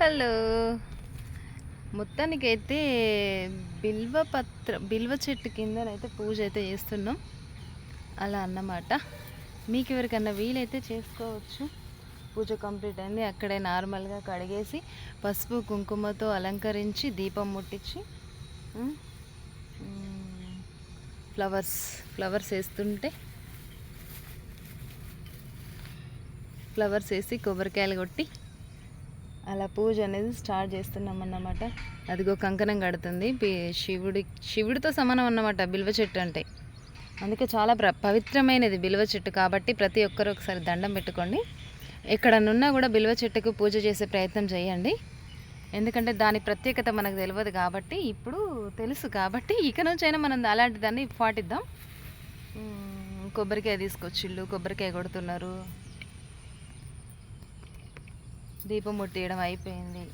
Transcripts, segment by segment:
Hello. మొత్తానికైతే బిల్వ పత్ర బిల్వ చెట్టు కిందనైతే పూజ అయితే చేస్తున్నాం. అలా అన్నమాట. మీకు ఎవరికన్నా వీలైతే చేసుకోవచ్చు. పూజ కంప్లీట్ అయింది. అక్కడే నార్మల్గా కడిగేసి పసుపు కుంకుమతో అలంకరించి దీపం ముట్టించి ఫ్లవర్స్ ఫ్లవర్స్ వేస్తుంటే ఫ్లవర్స్ వేసి కొబ్బరికాయలు కొట్టి అలా పూజ అనేది స్టార్ట్ చేస్తున్నాం అన్నమాట అదిగో కంకణం కడుతుంది. శివుడి శివుడితో సమానం అన్నమాట బిల్వ చెట్టు అంటే. అందుకే చాలా ప్ర పవిత్రమైనది బిల్వ చెట్టు కాబట్టి ప్రతి ఒక్కరు ఒకసారి దండం పెట్టుకోండి. ఎక్కడనున్నా కూడా బిల్వ చెట్టుకు పూజ చేసే ప్రయత్నం చేయండి. ఎందుకంటే దాని ప్రత్యేకత మనకు తెలియదు కాబట్టి ఇప్పుడు తెలుసు కాబట్టి ఇక నుంచైనా మనం అలాంటి దాన్ని పాటిద్దాం కొబ్బరికాయ తీసుకొచ్చిళ్ళు కొబ్బరికాయ కొడుతున్నారు. దీపం ముట్టేయడం అయిపోయింది.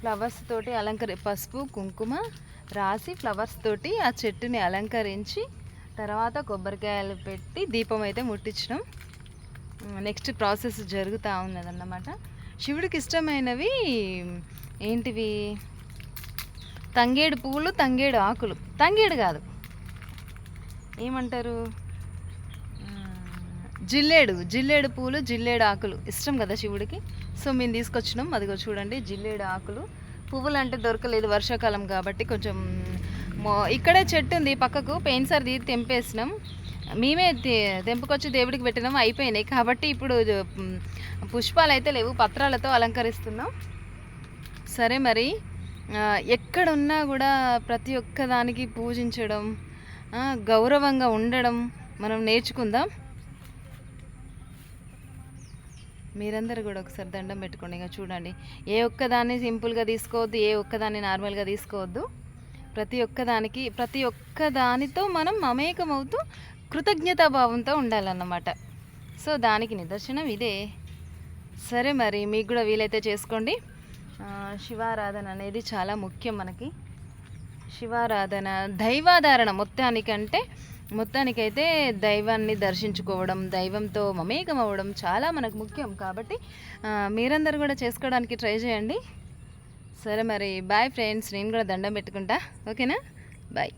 ఫ్లవర్స్ తోటి అలంకరి పసుపు కుంకుమ రాసి ఫ్లవర్స్ తోటి ఆ చెట్టుని అలంకరించి తర్వాత కొబ్బరికాయలు పెట్టి దీపం అయితే ముట్టించడం నెక్స్ట్ ప్రాసెస్ జరుగుతూ ఉన్నదన్నమాట. శివుడికి ఇష్టమైనవి ఏంటివి? తంగేడు పువ్వులు తంగేడు ఆకులు. తంగేడు కాదు. ఏమంటారు? జిల్లేడు జిల్లేడు పూలు జిల్లేడు ఆకులు. ఇష్టం కదా శివుడికి? సో మేము తీసుకొచ్చినాం. అదిగో చూడండి జిల్లేడు ఆకులు. పువ్వులు అంటే దొరకలేదు వర్షాకాలం కాబట్టి కొంచెం మో- ఇక్కడే చెట్టు ఉంది పక్కకు. పెయిన్సార్ తీసి తెంపేసినాం. మేమే తెంపుకొచ్చి దేవుడికి పెట్టినాం. అయిపోయినాయి. కాబట్టి ఇప్పుడు పుష్పాలు అయితే లేవు. పత్రాలతో అలంకరిస్తున్నాం. సరే మరి ఎక్కడున్నా కూడా ప్రతి ఒక్క దానికి పూజించడం గౌరవంగా ఉండడం మనం నేర్చుకుందాం. మీరందరూ కూడా ఒకసారి దండం పెట్టుకోండి. ఇంకా చూడండి ఏ ఒక్కదాన్ని సింపుల్గా తీసుకోవద్దు ఏ ఒక్కదాన్ని నార్మల్గా తీసుకోవద్దు. ప్రతి ఒక్కదానికి ప్రతి ఒక్క దానితో మనం మమేకమవుతూ కృతజ్ఞతాభావంతో ఉండాలన్నమాట. సో దానికి నిదర్శనం ఇదే. సరే మరి మీకు కూడా వీలైతే చేసుకోండి. శివారాధన అనేది చాలా ముఖ్యం మనకి. శివారాధన దైవాధారణ మొత్తానికంటే మొత్తానికైతే దైవాన్ని దర్శించుకోవడం దైవంతో మమేకం అవ్వడం చాలా మనకు ముఖ్యం. కాబట్టి మీరందరూ కూడా చేసుకోవడానికి ట్రై చేయండి. సరే మరి బాయ్ ఫ్రెండ్స్. నేను కూడా దండం పెట్టుకుంటా. ఓకేనా? బాయ్.